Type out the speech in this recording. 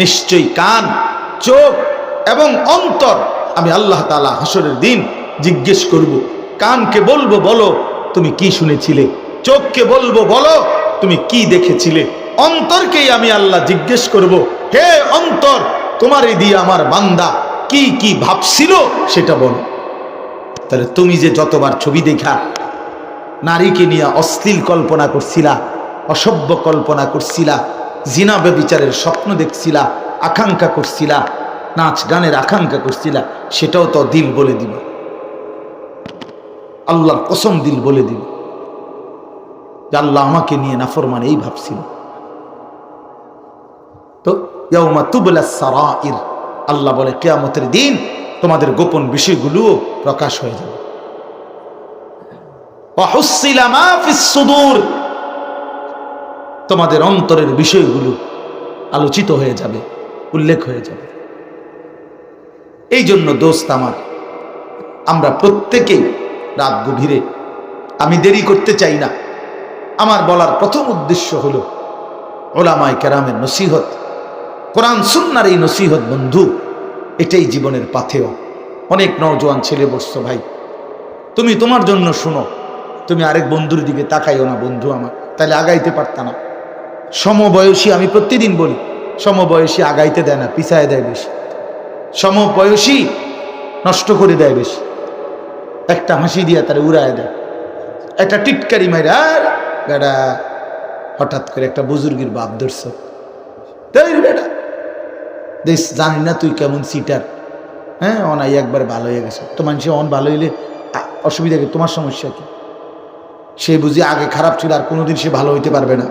নিশ্চয়ই কান, চোখ এবং অন্তর। আমি আল্লাহ তালা হাসরের দিন জিজ্ঞেস করব, কানকে বলব বলো, তুমি কি শুনেছিলে? চোখকে বলব বলো, তুমি কি দেখেছিলে? অন্তরকেই আমি আল্লাহ জিজ্ঞেস করব, হে অন্তর, তোমার এই দিয়ে আমার বান্দা কি কি ভাবছিল সেটা বলো। তাহলে তুমি যে যতবার ছবি দেখা, নারীকে নিয়ে অশ্লীল কল্পনা করছিলা, অসভ্য কল্পনা করছিলা জিনা ব্যবিচারের স্বপ্ন দেখছিলা, আকাঙ্ক্ষা করছিলা, নাচ গানের আকাঙ্ক্ষা করছিলা, সেটাও তো দিল বলে দিল। আল্লাহর কসম দিল বলে দিল। যে আল্লাহ আমাকে নিয়ে নাফরমান, এই ভাবছিল। তো ইয়াউমা তুবলা সারাইর, আল্লাহ বলে, কেয়ামতের দিন তোমাদের গোপন বিষয়গুলোও প্রকাশ হয়ে যাবে। তোমাদের অন্তরের বিষয়গুলো আলোচিত হয়ে যাবে, উল্লেখ হয়ে যাবে। এই জন্য দোস্ত আমার, আমরা প্রত্যেকেই রাত গভীরে, আমি দেরি করতে চাই না। আমার বলার প্রথম উদ্দেশ্য হলো, ওলামায় কেরামের নসিহত, কোরআন সুন্নার এই নসিহত বন্ধু, এটাই জীবনের পাথেয়। অনেক নওজোয়ান ছেলে বসছো ভাই, তুমি তোমার জন্য শুনো, তুমি আরেক বন্ধুর দিকে তাকাইও না বন্ধু আমার তাহলে আগাইতে পারতা না। সমবয়সী আমি প্রতিদিন বলি, সমবয়সী আগাইতে দেয় না, পিছায় দেয় বেশি। সমবয়সী নষ্ট করে দেয় বেশি। একটা হাসি দিয়া তারা উড়ায় দেয়। একটা টিটকারি মাইরা, আর বেটা, হঠাৎ করে একটা বুজুর্গের বাপ ধরছ। তাই বেটা জানি না তুই কেমন সিটার হ্যাঁ অনাই একবার ভালো হয়ে গেছে। তো মানুষ অন ভালো হইলে অসুবিধা কি? তোমার সমস্যা কি? সে বুঝি আগে খারাপ ছিল আর কোনোদিন সে ভালো হইতে পারবে না।